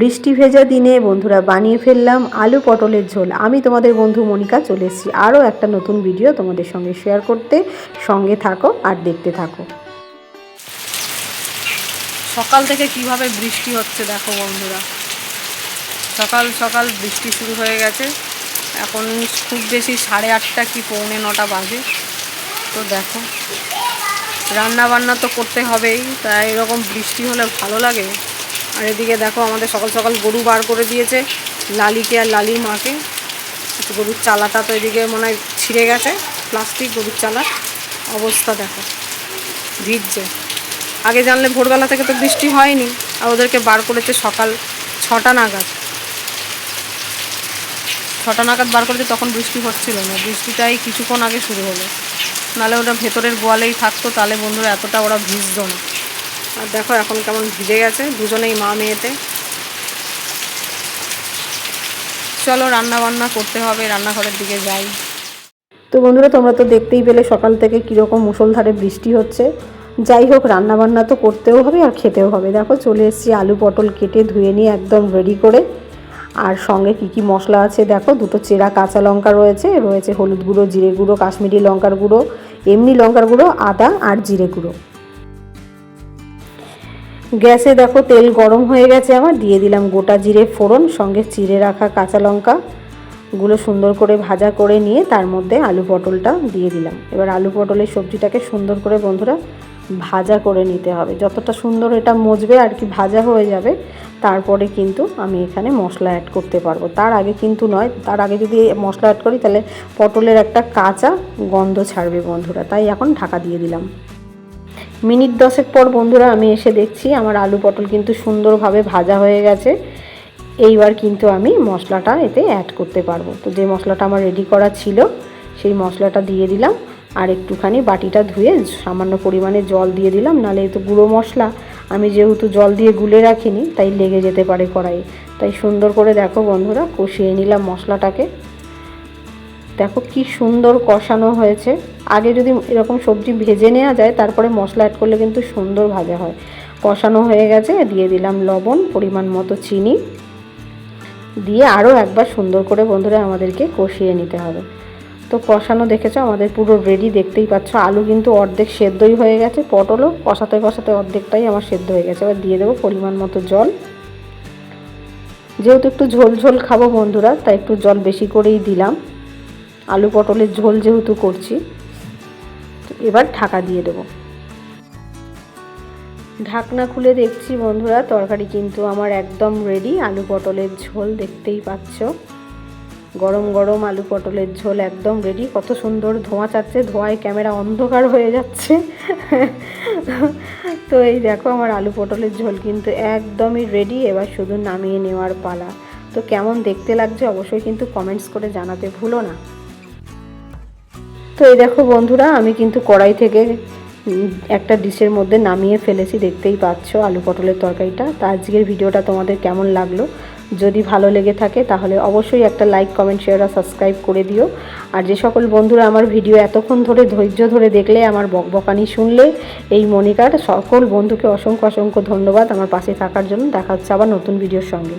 বৃষ্টি ভেজা দিনে বন্ধুরা বানিয়ে ফেললাম আলু পটলের ঝোল। আমি তোমাদের বন্ধু মনিকা চলে এসেছি। আরও একটা নতুন ভিডিও তোমাদের সঙ্গে শেয়ার করতে। সঙ্গে থাকো আর দেখতে থাকো। সকাল থেকে কীভাবে বৃষ্টি হচ্ছে দেখো বন্ধুরা। সকাল সকাল বৃষ্টি শুরু হয়ে গেছে। এখন খুব বেশি সাড়ে আটটা কি পৌনে নটা বাজে। তো দেখো রান্না বান্না তো করতে হবেই তাই এরকম বৃষ্টি হলে ভালো লাগে? আর এদিকে দেখো আমাদের সকাল সকাল গরু বার করে দিয়েছে লালিকে আর লালির মাকে। গরুর চালাটা তো এদিকে মনে হয় ছিঁড়ে গেছে, প্লাস্টিক গরুর চালার অবস্থা দেখো, ভিজছে। আগে জানলে ভোরবেলা থেকে তো বৃষ্টি হয়নি, আর ওদেরকে বার করেছে সকাল ছটা নাগাদ। ছটা নাগাদ বার করেছে, তখন বৃষ্টি হচ্ছিল না, বৃষ্টিটাই কিছুক্ষণ আগে শুরু হলো। নাহলে ওটা ভেতরের গোয়ালেই থাকতো তাহলে বন্ধুরা এতটা ওরা ভিজতো না। আর দেখো এখন কেমন ভিজে গেছে, দুজনেই মা মেয়েতে। চলো রান্না বান্না করতে হবে, রান্নাঘরের দিকে যাই। তো বন্ধুরা, তোমরা তো দেখতেই পেলে সকাল থেকে কীরকম মুষলধারে বৃষ্টি হচ্ছে। যাই হোক, রান্নাবান্না তো করতেও হবে আর খেতেও হবে। দেখো, চলে এসেছি আলু পটল কেটে ধুয়ে নিয়ে একদম রেডি করে। আর সঙ্গে কি কি মশলা আছে দেখো, দুটো চেরা কাঁচা লঙ্কা রয়েছে রয়েছে হলুদ গুঁড়ো, জিরে গুঁড়ো, কাশ্মীরি লঙ্কার গুঁড়ো, এমনি লঙ্কার গুঁড়ো, আদা আর জিরে গুঁড়ো। গ্যাসে দেখো তেল গরম হয়ে গেছে আমার, দিয়ে দিলাম গোটা জিরে ফোড়ন, সঙ্গে চিড়ে রাখা কাঁচা লঙ্কা। গুলো সুন্দর করে ভাজা করে নিয়ে তার মধ্যে আলু পটলটা দিয়ে দিলাম। এবার আলু পটলের সবজিটাকে সুন্দর করে বন্ধুরা ভাজা করে নিতে হবে। যতটা সুন্দর এটা মজবে আর কি ভাজা হয়ে যাবে, তারপরে কিন্তু আমি এখানে মশলা অ্যাড করতে পারব। তার আগে কিন্তু নয়, তার আগে যদি মশলা অ্যাড করি তাহলে পটলের একটা কাঁচা গন্ধ ছাড়বে বন্ধুরা। তাই এখন ঢাকা দিয়ে দিলাম। মিনিট দশেক পর বন্ধুরা আমি এসে দেখছি আমার আলু পটল কিন্তু সুন্দরভাবে ভাজা হয়ে গেছে। এইবার কিন্তু আমি মশলাটা এতে অ্যাড করতে পারব। তো যে মশলাটা আমার রেডি করা ছিল, সেই মশলাটা দিয়ে দিলাম। আর একটুখানি বাটিটা ধুয়ে সামান্য পরিমাণে জল দিয়ে দিলাম। নাহলে তো গুঁড়ো মশলা, আমি যেহেতু জল দিয়ে গুলে রাখিনি, তাই লেগে যেতে পারে কড়াইয়ে। তাই সুন্দর করে দেখো বন্ধুরা, কষিয়ে নিলাম মশলাটাকে। দেখো কি সুন্দর কষানো হয়েছে। আগে যদি এরকম সবজি ভেজে নেওয়া যায়, তারপরে মশলা অ্যাড করলে কিন্তু সুন্দর ভাজা হয়। কষানো হয়ে গেছে, দিয়ে দিলাম লবণ, পরিমাণ মতো চিনি। দিয়ে আরও একবার সুন্দর করে বন্ধুরা আমাদেরকে কষিয়ে নিতে হবে। তো কষানো দেখেছ, আমাদের পুরো রেডি দেখতেই পাচ্ছ। আলু কিন্তু অর্ধেক সেদ্ধই হয়ে গেছে, পটলও কষাতে কষাতে অর্ধেকটাই আমার সেদ্ধ হয়ে গেছে। এবার দিয়ে দেবো পরিমাণ মতো জল। যেহেতু একটু ঝোল ঝোল খাব বন্ধুরা, তাই একটু জল বেশি করেই দিলাম। আলু পটলের ঝোল যেহেতু করছি এবার ঢাকা দিয়ে দেবো। ঢাকনা খুলে দেখছি বন্ধুরা, তরকারি কিন্তু আমার একদম রেডি আলু পটলের ঝোল দেখতেই পাচ্ছ। গরম গরম আলু পটলের ঝোল একদম রেডি কত সুন্দর ধোঁয়া চাচ্ছে, ধোঁয়ায় ক্যামেরা অন্ধকার হয়ে যাচ্ছে। তো এই দেখো আমার আলু পটলের ঝোল কিন্তু একদমই রেডি এবার শুধু নামিয়ে নেওয়ার পালা। তো কেমন দেখতে লাগছে অবশ্যই কিন্তু কমেন্টস করে জানাতে ভুলো না। তো এই দেখো বন্ধুরা, আমি কিন্তু কড়াই থেকে একটা ডিশের মধ্যে নামিয়ে ফেলেছি, দেখতেই পাচ্ছ আলু পটলের তরকারিটা। তা আজকের ভিডিওটা তোমাদের কেমন লাগল? যদি ভালো লেগে থাকে, তাহলে অবশ্যই একটা লাইক, কমেন্ট শেয়ার আর সাবস্ক্রাইব করে দিও। আর যে সকল বন্ধুরা আমার ভিডিও এতক্ষণ ধরে, ধৈর্য ধরে দেখলে, আমার বকবকানি শুনলে, এই মনিকার সকল বন্ধুকে অসংখ্য অসংখ্য ধন্যবাদ আমার পাশে থাকার জন্য। দেখা হচ্ছে আবার নতুন ভিডিওর সঙ্গে।